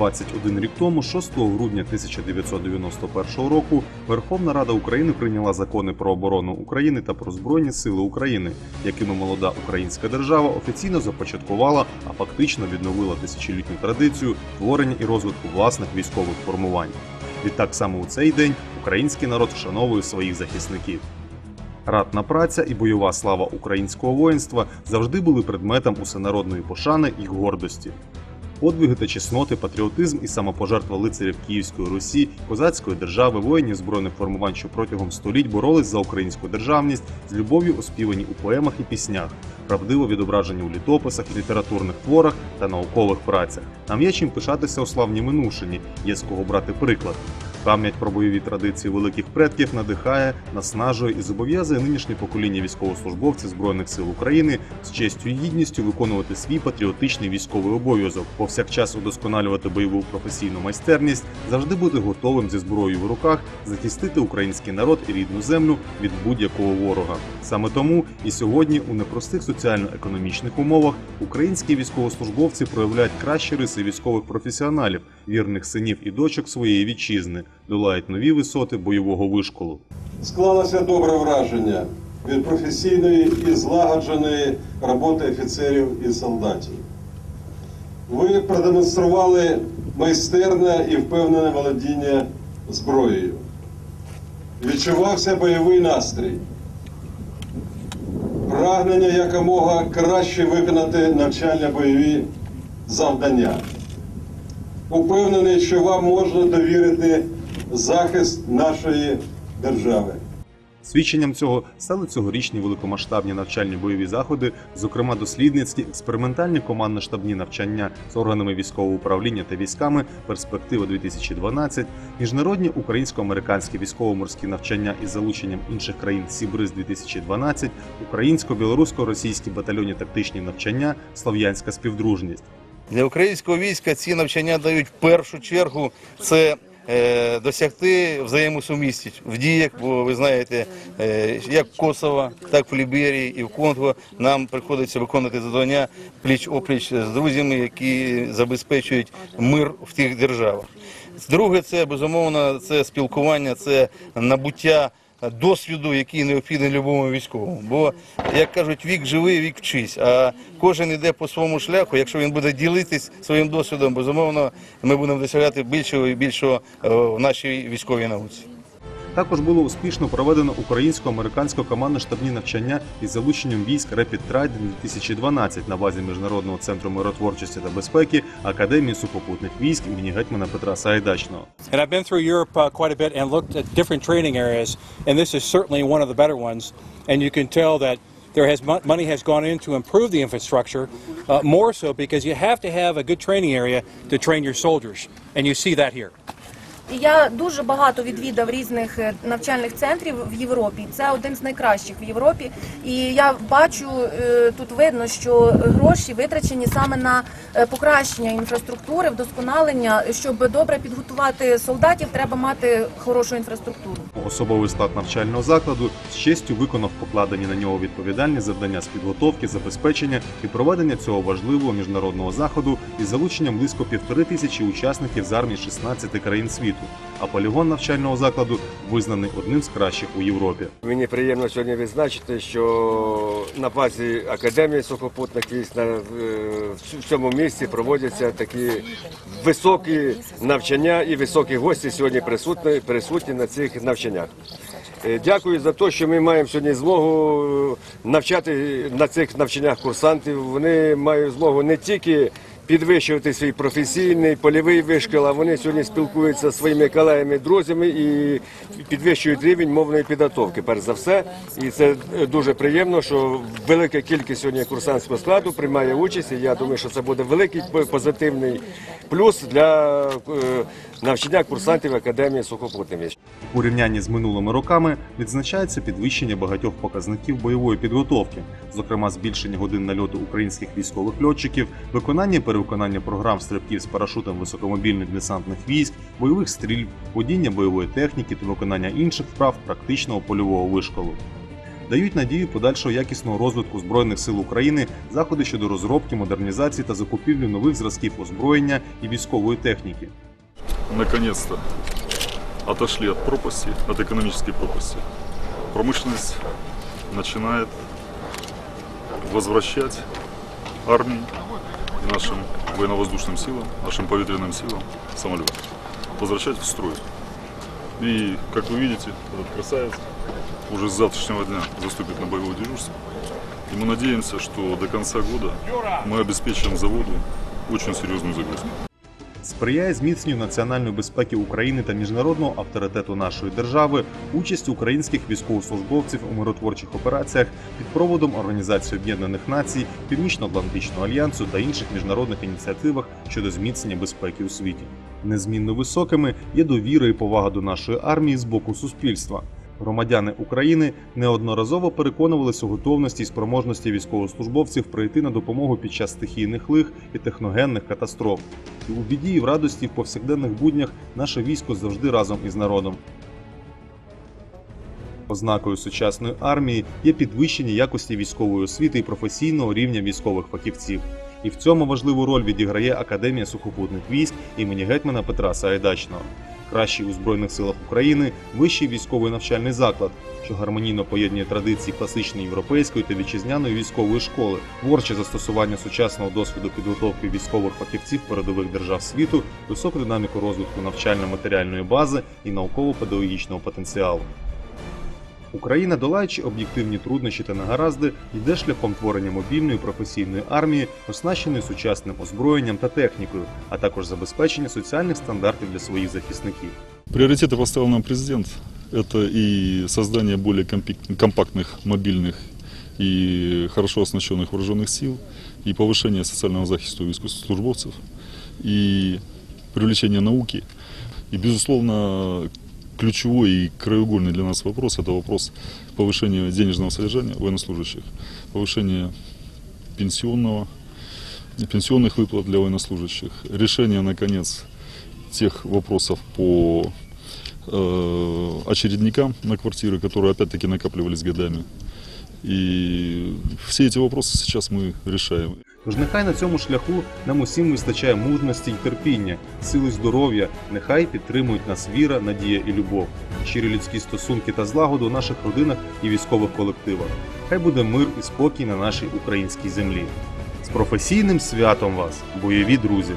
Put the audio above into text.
21 рік тому, 6 грудня 1991 року, Верховна Рада України прийняла закони про оборону України та про Збройні Сили України, якими молода українська держава офіційно започаткувала, а фактично відновила тисячолітню традицію творення і розвитку власних військових формувань. Відтак саме у цей день український народ вшановує своїх захисників. Ратна праця і бойова слава українського воїнства завжди були предметом усенародної пошани і гордості. Подвиги та чесноти, патріотизм і самопожертва лицарів Київської Русі, козацької держави, воїнів збройних формувань, що протягом століть боролись за українську державність, з любов'ю оспівані у поемах і піснях, правдиво відображені у літописах, літературних творах та наукових працях. Нам є чим пишатися у славній минувшині, є з кого брати приклад. Пам'ять про бойові традиції великих предків надихає, наснажує і зобов'язує нинішнє покоління військовослужбовців збройних сил України з честю і гідністю виконувати свій патріотичний військовий обов'язок, повсякчас удосконалювати бойову професійну майстерність, завжди бути готовим зі зброєю в руках захистити український народ і рідну землю від будь-якого ворога. Саме тому і сьогодні, у непростих соціально-економічних умовах, українські військовослужбовці проявляють кращі риси військових професіоналів, вірних синів і дочок своєї вітчизни, долають нові висоти бойового вишколу. Склалося добре враження від професійної і злагодженої роботи офіцерів і солдатів. Ви продемонстрували майстерне і впевнене володіння зброєю. Відчувався бойовий настрій, прагнення якомога краще виконати навчальні бойові завдання. Упевнений, що вам можна довірити захист нашої держави. Свідченням цього стали цьогорічні великомасштабні навчальні бойові заходи, зокрема дослідницькі, експериментальні командно-штабні навчання з органами військового управління та військами Перспектива 2012, міжнародні українсько-американські військово-морські навчання із залученням інших країн Сібриз 2012, українсько-білорусько-російські батальйонні тактичні навчання, Слов'янська співдружність. Для українського війська ці навчання дають в першу чергу це е, досягти взаємосумісність в діях, бо ви знаєте, е, як в Косово, так в Ліберії і в Конго нам приходиться виконувати завдання пліч опліч з друзями, які забезпечують мир в тих державах. Друге, це безумовно це спілкування, це набуття досвіду, який необхідний любому військовому. Бо, як кажуть, вік живий, вік вчись. А кожен йде по своєму шляху. Якщо він буде ділитись своїм досвідом, безумовно, ми будемо досягати більшого і більшого е, в нашій військовій науці. Також було успішно проведено українсько-американсько командно-штабні навчання із залученням військ Rapid Trident 2012 на базі Міжнародного центру миротворчості та безпеки Академії сухопутних військ імені гетьмана Петра Сагайдачного. And I've been through Europe uh, quite a bit and looked at different training areas, and this is certainly one of the better ones. And you can tell that there has money has gone in to improve the infrastructure, uh, more so because you have to have a good training area to train your soldiers, and you see that here. Я дуже багато відвідав різних е, навчальних центрів в Європі. Це один з найкращих в Європі. І я бачу е, тут видно, що гроші витрачені саме на е, покращення інфраструктури, вдосконалення. Щоб добре підготувати солдатів, треба мати хорошу інфраструктуру. Особовий склад навчального закладу з честю виконав покладені на нього відповідальні завдання з підготовки, забезпечення і проведення цього важливого міжнародного заходу із залученням близько півтори тисячі учасників з армії 16 країн світу. А полігон навчального закладу визнаний одним з кращих у Європі. Мені приємно сьогодні відзначити, що на базі Академії сухопутних військ на, е, в цьому місці проводяться такі високі навчання і високі гості сьогодні присутні, присутні на цих навчаннях. Е, Дякую за те, що ми маємо сьогодні змогу е, навчати на цих навчаннях курсантів. Вони мають змогу не тільки підвищувати свій професійний польовий вишкіл, а вони сьогодні спілкуються зі своїми колегами, друзями і підвищують рівень мовної підготовки. Перш за все, і це дуже приємно, що велика кількість сьогодні курсантського складу приймає участь. І я думаю, що це буде великий позитивний плюс для е, навчання курсантів академії сухопутних військ. У порівнянні з минулими роками відзначається підвищення багатьох показників бойової підготовки, зокрема збільшення годин нальоту українських військових льотчиків, виконання і перевиконання програм стрибків з парашутом високомобільних десантних військ, бойових стрільб, водіння бойової техніки та виконання інших вправ практичного польового вишколу. дають надію подальшого якісного розвитку збройних сил України, заходи щодо розробки, модернізації та закупівлі нових зразків озброєння і військової техніки. Наконец-то отошли от пропасти, от экономической пропасти. Промышленность начинает возвращать армии и нашим военно-воздушным силам, нашим повітряным силам самолеты. Возвращать в строй. И, как вы видите, этот красавец уже с завтрашнего дня заступит на боевое дежурство. И мы надеемся, что до конца года мы обеспечим заводу очень серьезную загрузку. Сприяє зміцненню національної безпеки України та міжнародного авторитету нашої держави участь українських військовослужбовців у миротворчих операціях під проводом Організації Об'єднаних Націй, Північно-Атлантичного альянсу та інших міжнародних ініціативах щодо зміцнення безпеки у світі. Незмінно високими є довіра і повага до нашої армії з боку суспільства. Громадяни України неодноразово переконувалися у готовності і спроможності військовослужбовців прийти на допомогу під час стихійних лих і техногенних катастроф. І у біді і в радості в повсякденних буднях наше військо завжди разом із народом. Ознакою сучасної армії є підвищення якості військової освіти і професійного рівня військових фахівців. І в цьому важливу роль відіграє Академія сухопутних військ імені гетьмана Петра Сагайдачного. Кращий у Збройних силах України вищий військовий навчальний заклад, що гармонійно поєднує традиції класичної європейської та вітчизняної військової школи, творче застосування сучасного досвіду підготовки військових фахівців передових держав світу, високу динаміку розвитку навчально-матеріальної бази і науково-педагогічного потенціалу. Україна, долаючи об'єктивні труднощі та негаразди, йде шляхом творення мобільної професійної армії, оснащеної сучасним озброєнням та технікою, а також забезпечення соціальних стандартів для своїх захисників. Приоритеты поставил нам президент. Это и создание более компи- компактных, мобильных и хорошо оснащенных вооруженных сил, и повышение социального захиста військовослужбовцев, и привлечение науки. И, безусловно, ключевой и краеугольный для нас вопрос – это вопрос повышения денежного содержания военнослужащих, повышения пенсионного, пенсионных выплат для военнослужащих, решение, наконец, тех вопросов по э, очередникам на квартиры, которые опять-таки накапливались годами. И все эти вопросы сейчас мы решаем. Тож нехай на цьому шляху нам усім вистачає мужності й терпіння, сили здоров'я, нехай підтримують нас віра, надія і любов, щирі людські стосунки та злагоду у наших родинах і військових колективах. Хай буде мир і спокій на нашій українській землі. З професійним святом вас, бойові друзі!